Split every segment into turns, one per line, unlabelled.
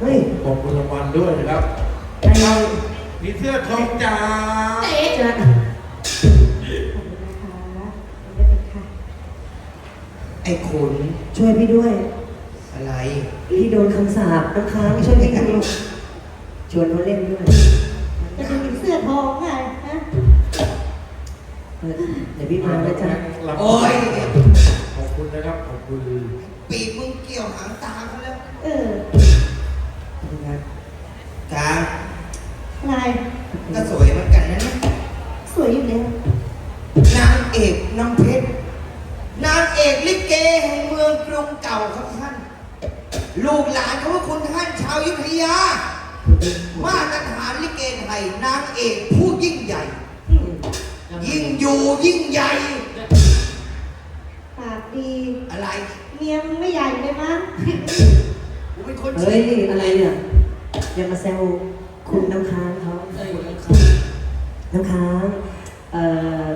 เฮ้ย
ขอบคุณรางวัลด้วยนะครับ
ไอ้เรา
มีเสื้อทองจ๋า
เอ๊ะจะ
ขอบคุณนะคะเดี๋ยวไปค่ะ
ไอ้ขุน
ช่วยพี่ด้วย
อะไร
พี่โดนคำสาปน้ำค้างช่วยพี่ดูชวนเขาเล่นด้วย
จะเป็นเสื้อทองไงฮะ
เออเดี๋ยวพี่มานะจ๊ะ
โอ้ย
ขอบคุณนะครับ ขอบคุณ
ปีกมึงเกี่ยวหางตาเขาแล้ว
เออา
วอยุธยา มาตรฐานลิเกไทยนางเอกผู้ยิ่งใหญ่ ยิ่งอยู่ยิ่งใหญ่
ปากดี
อะไร
เมียมึงไม่ใหญ่เลยมั้ง
กูเป็นคน
เฮ้ย
ชี้
อะไรเนี่ย อย่ามาแซวคุณน้ำค้างเขาน้ำค้าง เอ่อ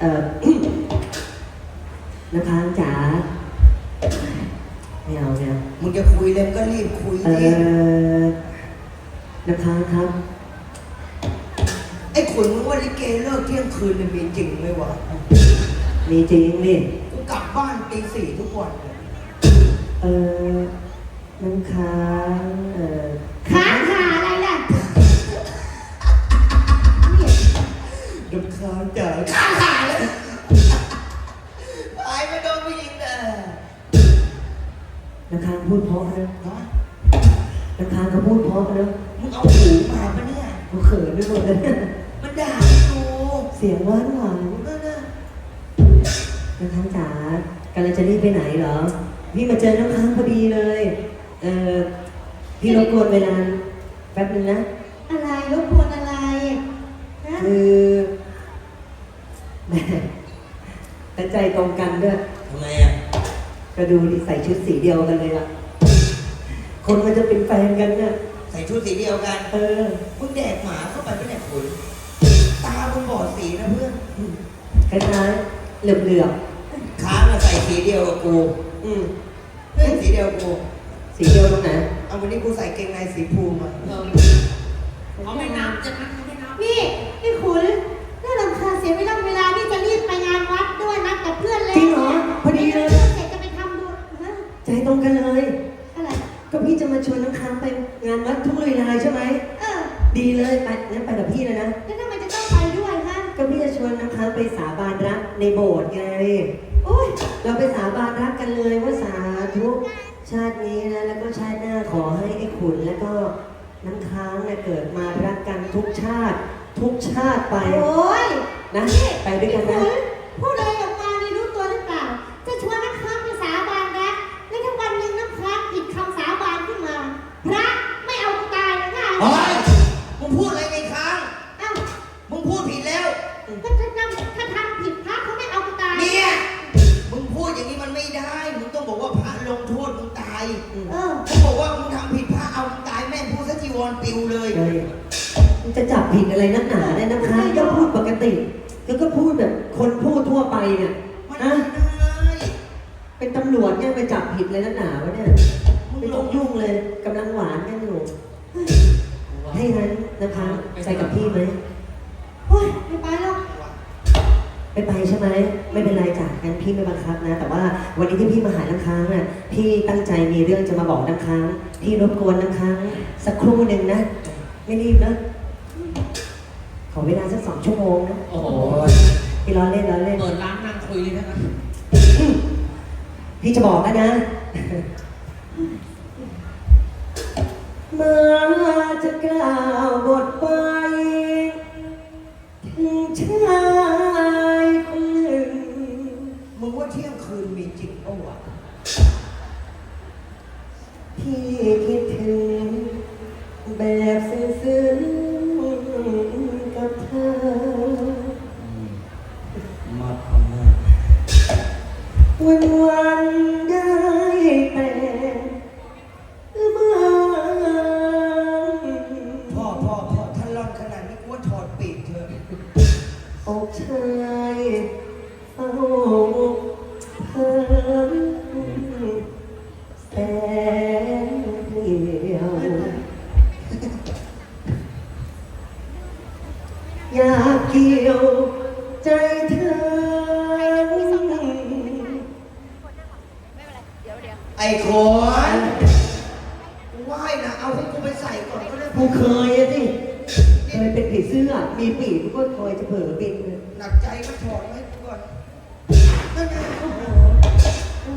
เอ่อ น้ำค้างจ๋าไม่เอาไม่เอา
มึงจะคุยเลยมึงก็รีบ คุย
เอ่
ดิ
อน้ำค้างครับ
ไอ้ขุนมึงว่าลิเกเลิกเที่ยงคืนเนี่ยมีจริงไหมวะ
มีจริงนี่
กูกลับบ้านตีสี่ทุกวันเลย
เอ่อน้ำค้าง
น้ำ
ค้างเขาพูดเพราะนะ
มึงเอาหูมาปะเนี่ย
เขาเขินไปหมดเลย
มันด่ากู
เสียงหวานหวาน
เออนะ
น้ำค้างจ๋ากำลังจะรีบไปไหนเหรอ พี่มาเจอน้ำค้างพอดีเลย เอ่อพี่รบกวนเวลาแป๊บนึงนะ
อะไรรบกวนอะไรฮะ
คือแหม่แต่ใจตรงกันด้วย
ทำไมอะ
ก็ดูดิใส่ชุดสีเดียวกันเลยอะ คนมันจะเป็นแฟนกันเนี่ย
ใส่ชุดสีเดียวกัน
เออ
มึงแดกหมาเข้าไปปะเนี่ยขุนตามึงบอดสีนะเพื่อน
คล้ายๆเหลือบ
ค้างอะใส่สีเดียวกับกู
ๆอืม
เฮ้ยสีเดียวกับกู
สีเดียวตรงไหน
เอาวันนี้กูใส่เกงในสีพูมา
เขาไม่นับจะนับเขาไม่นับ นี่พี่ขุนน่ารำคาญเสียเวลาานวัดทุ่
งลุยลายใช่ไหม
เออ
ดีเลยไปงั้นไปกับพี่เลยนะ
แล้วทำไมจะต้องไปด้วยฮะ
ก็พี่จะชวนน้ำค้างไปสาบานรักในโบสถ์ไง
โอ้ย
เราไปสาบานรักกันเลยว่าสาธุชาตินี้นะแล้วก็ชาติหน้าขอให้ไอ้ขุนแล้วก็น้ำค้างเนี่ยเกิดมารักกันทุกชาติ ทุกชาติไป
โอ้ย
นะ ไปด้วยกันนะ
พูดอะไร พู
ดอะไรไงค้าง
เอ้า
มึงพูดผิดแล้ว
ถ้าถ้าทำถ้าทำผิดพระเขาไม่เอากูตาย
เนี่ย มึงพูดอย่างนี้มันไม่ได้ มึงต้องบอกว่าพระลงโทษมึงตาย
เออ
มึงบอกว่ามึงทำผิดพระเอามึงตายแม่งพูดซะจีวรปิวเลย
เฮ้ยมันจะจับผิดอะไรนักหนาเนี่ยน้ำค้างก็พูดปกติแล้วก็พูดแบบคนพูดทั่วไปเนี่ย
มัน
นะ
ไม่ได้
เป็นตำรวจเนี่ยไปจับผิดเลยนักหนาวะเนี่ยไม่ต้องยุ่งเลยกำลังหวานกันอยู่ ให้นั้นนะคะไปกับพี่ไหม
โอ้ยไม่ไปหรอก
ไม่ไปใช่ไหมไม่เป็นไรจ้ะงั้นพี่ไม่บังคับนะ แต่ว่าวันนี้ที่พี่มาหาน้ำค้างน่ะพี่ตั้งใจมีเรื่องจะมาบอกน้ำค้างพี่รบกวนน้ำค้างสักครู่หนึ่งนะ ไม่รีบนะ ขอเวลาสักสองชั่วโมงนะ
โอ้โห
พี่ล้อเล่นล้อเล่น
เปิดร้านนั่งคุยเลยนะครับ
พี่จะบอกแล้วนะ มาจะกล่าวบทไป อยา
กเกี่ยว
ใจเธอ ไอ้
ขนกูไหว้นะ เอาให้กูไปใส่ก่อนก็ได้
กูกูเคยอะที่เคยเป็นผีเสื้อ มีปีกก็คอยจะเผลอบิน
หนักใจก็ถอดไว้ก่อนนั่นไง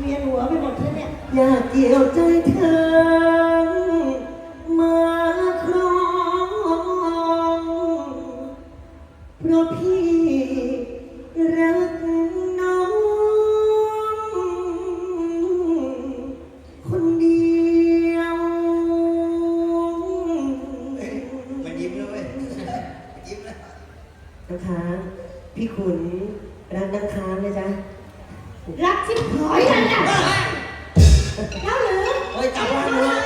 เวียนหัวไปหมดแล้วเนี่ย
อยากเกี่ยวใจเธอ เพราะพี่รักน้อง คนเดียว
เฮ้ยมันยิ้มแล้วเว้ยยิ้มแล้ว
น้ำค้างพี่ขุนรักน้ำค้างนะจ๊ะ
รักชิบหายเลยอะแล้วหรือ
เฮ้ยกลับบ้านเลย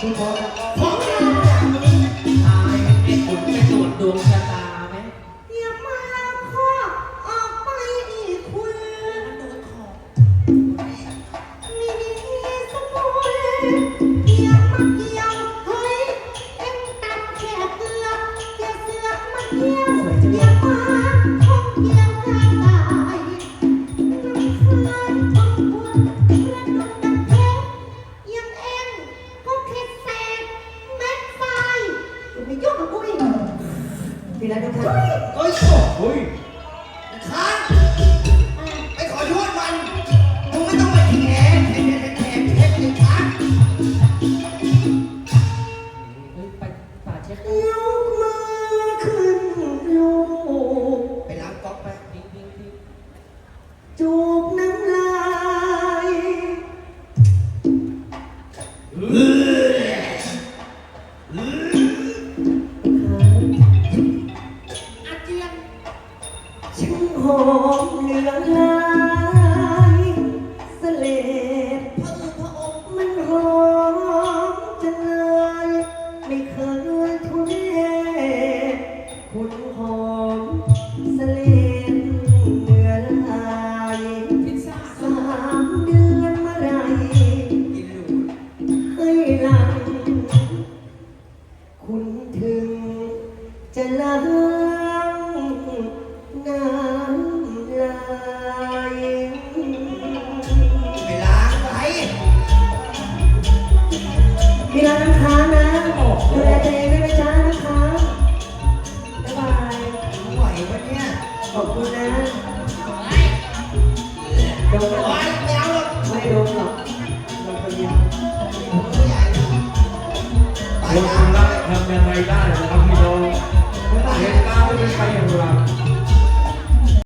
พี่พอครับ
ของเรา
ตายไอ้ขุนไปตรวจดวงชะตาไหม
อย่า เฮ้ย ค้า ช่าง
หอมเหลือลา นะโดน
โอ๊ยไม่เอาหรอก
ไม่โดนหรอกโดนคนเดียว
ไม่ใหญ่ไป
คน
ล้าง
รักทำยังไงได้นะครับพี่น้องเหตุการณ์ไม่เป็นไปอย่างไร